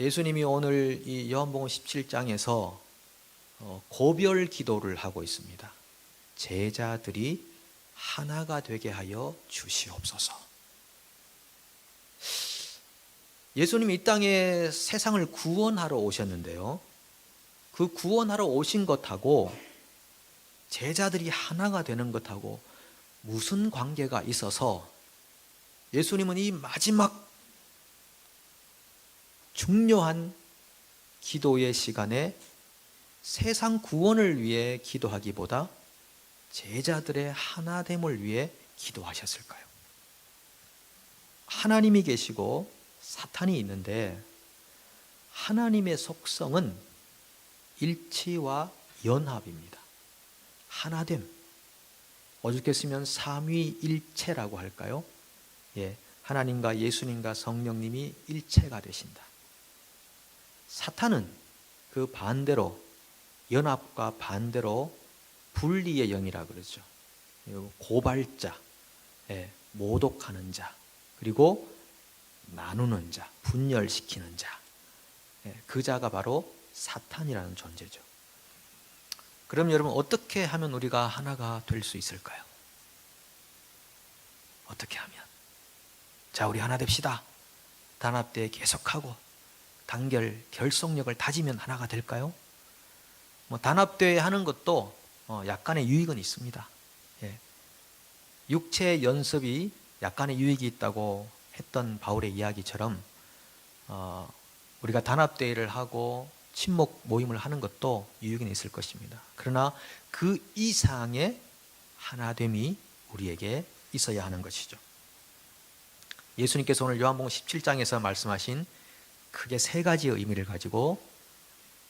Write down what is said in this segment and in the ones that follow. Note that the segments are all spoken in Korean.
예수님이 오늘 이 요한복음 17장에서 어, 고별 기도를 하고 있습니다. 제자들이 하나가 되게 하여 주시옵소서. 예수님이 이 땅에 세상을 구원하러 오셨는데요. 그 구원하러 오신 것하고 제자들이 하나가 되는 것하고 무슨 관계가 있어서 예수님은 이 마지막 중요한 기도의 시간에 세상 구원을 위해 기도하기보다 제자들의 하나됨을 위해 기도하셨을까요? 하나님이 계시고 사탄이 있는데 하나님의 속성은 일치와 연합입니다. 하나됨. 어저께 쓰면 삼위일체라고 할까요? 예, 하나님과 예수님과 성령님이 일체가 되신다. 사탄은 그 반대로 연합과 반대로 분리의 영이라 그러죠. 고발자, 예, 모독하는 자, 그리고 나누는 자, 분열시키는 자. 예, 그 자가 바로 사탄이라는 존재죠. 그럼 여러분 어떻게 하면 우리가 하나가 될 수 있을까요? 어떻게 하면? 자, 우리 하나 됩시다. 단합대 계속하고 단결 결속력을 다지면 하나가 될까요? 뭐 단합대회 하는 것도 어, 약간의 유익은 있습니다. 예. 육체 연습이 약간의 유익이 있다고 했던 바울의 이야기처럼 어, 우리가 단합대회를 하고 친목 모임을 하는 것도 유익은 있을 것입니다. 그러나 그 이상의 하나됨이 우리에게 있어야 하는 것이죠. 예수님께서 오늘 요한복음 17장에서 말씀하신 크게 세 가지의 의미를 가지고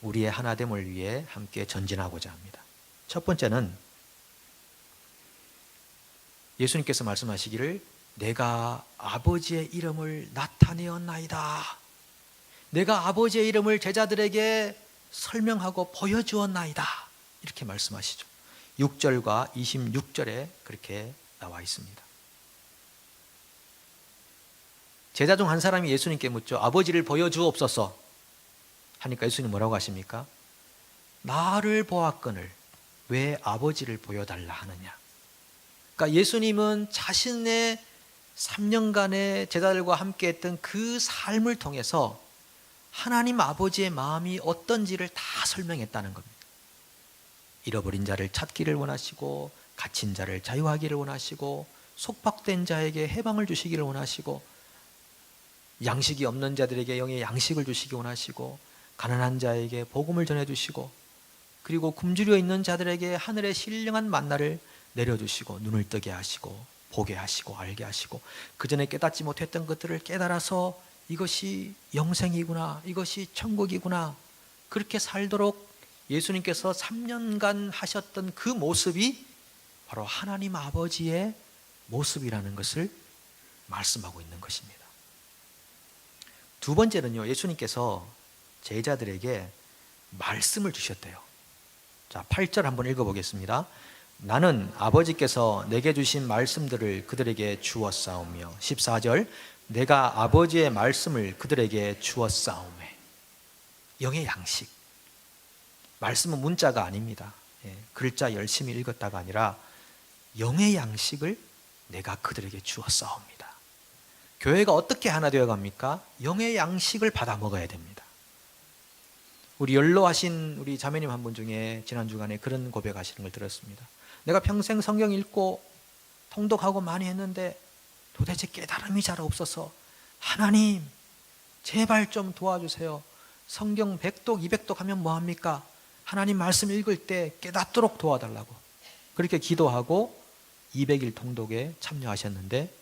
우리의 하나됨을 위해 함께 전진하고자 합니다. 첫 번째는 예수님께서 말씀하시기를 내가 아버지의 이름을 나타내었나이다. 내가 아버지의 이름을 제자들에게 설명하고 보여주었나이다. 이렇게 말씀하시죠. 6절과 26절에 그렇게 나와 있습니다. 제자 중 한 사람이 예수님께 묻죠. 아버지를 보여주옵소서. 하니까 예수님 뭐라고 하십니까? 나를 보았거늘 왜 아버지를 보여달라 하느냐. 그러니까 예수님은 자신의 3년간의 제자들과 함께 했던 그 삶을 통해서 하나님 아버지의 마음이 어떤지를 다 설명했다는 겁니다. 잃어버린 자를 찾기를 원하시고 갇힌 자를 자유하기를 원하시고 속박된 자에게 해방을 주시기를 원하시고 양식이 없는 자들에게 영의 양식을 주시기 원하시고 가난한 자에게 복음을 전해 주시고 그리고 굶주려 있는 자들에게 하늘의 신령한 만나를 내려 주시고 눈을 뜨게 하시고 보게 하시고 알게 하시고 그 전에 깨닫지 못했던 것들을 깨달아서 이것이 영생이구나 이것이 천국이구나 그렇게 살도록 예수님께서 3년간 하셨던 그 모습이 바로 하나님 아버지의 모습이라는 것을 말씀하고 있는 것입니다. 두 번째는요, 예수님께서 제자들에게 말씀을 주셨대요. 자, 8절 한번 읽어보겠습니다. 나는 아버지께서 내게 주신 말씀들을 그들에게 주었사오며 14절 내가 아버지의 말씀을 그들에게 주었사오매 영의 양식 말씀은 문자가 아닙니다. 예, 글자 열심히 읽었다가 아니라 영의 양식을 내가 그들에게 주었사옵니다. 교회가 어떻게 하나 되어 갑니까? 영의 양식을 받아 먹어야 됩니다. 우리 연로하신 우리 자매님 한 분 중에 지난 주간에 그런 고백하시는 걸 들었습니다. 내가 평생 성경 읽고 통독하고 많이 했는데 도대체 깨달음이 잘 없어서 하나님 제발 좀 도와주세요. 성경 100독, 200독 하면 뭐 합니까? 하나님 말씀 읽을 때 깨닫도록 도와달라고. 그렇게 기도하고 200일 통독에 참여하셨는데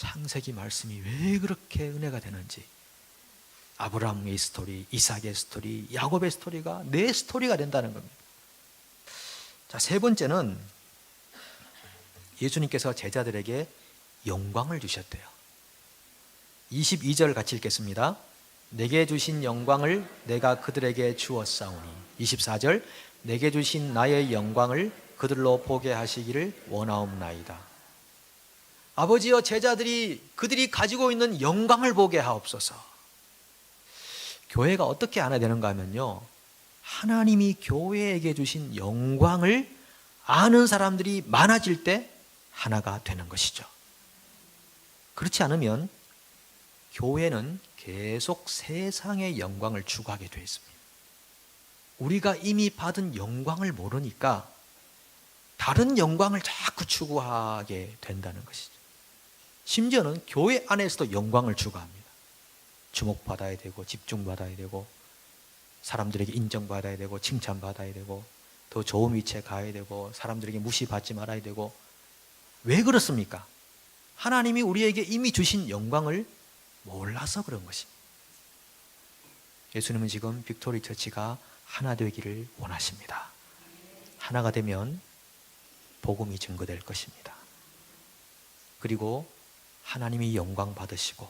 창세기 말씀이 왜 그렇게 은혜가 되는지 아브라함의 스토리, 이삭의 스토리, 야곱의 스토리가 내 스토리가 된다는 겁니다. 자, 세 번째는 예수님께서 제자들에게 영광을 주셨대요. 22절 같이 읽겠습니다. 내게 주신 영광을 내가 그들에게 주었사오니 24절 내게 주신 나의 영광을 그들로 보게 하시기를 원하옵나이다. 아버지여 제자들이 그들이 가지고 있는 영광을 보게 하옵소서. 교회가 어떻게 알아야 되는가 하면요. 하나님이 교회에게 주신 영광을 아는 사람들이 많아질 때 하나가 되는 것이죠. 그렇지 않으면 교회는 계속 세상의 영광을 추구하게 되어 있습니다. 우리가 이미 받은 영광을 모르니까 다른 영광을 자꾸 추구하게 된다는 것이죠. 심지어는 교회 안에서도 영광을 추구합니다. 주목받아야 되고 집중받아야 되고 사람들에게 인정받아야 되고 칭찬받아야 되고 더 좋은 위치에 가야 되고 사람들에게 무시받지 말아야 되고 왜 그렇습니까? 하나님이 우리에게 이미 주신 영광을 몰라서 그런 것입니다. 예수님은 지금 빅토리 처치가 하나 되기를 원하십니다. 하나가 되면 복음이 증거될 것입니다. 그리고 하나님이 영광 받으시고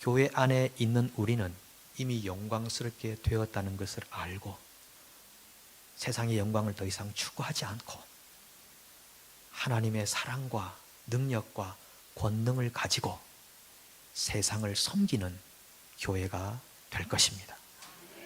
교회 안에 있는 우리는 이미 영광스럽게 되었다는 것을 알고 세상의 영광을 더 이상 추구하지 않고 하나님의 사랑과 능력과 권능을 가지고 세상을 섬기는 교회가 될 것입니다.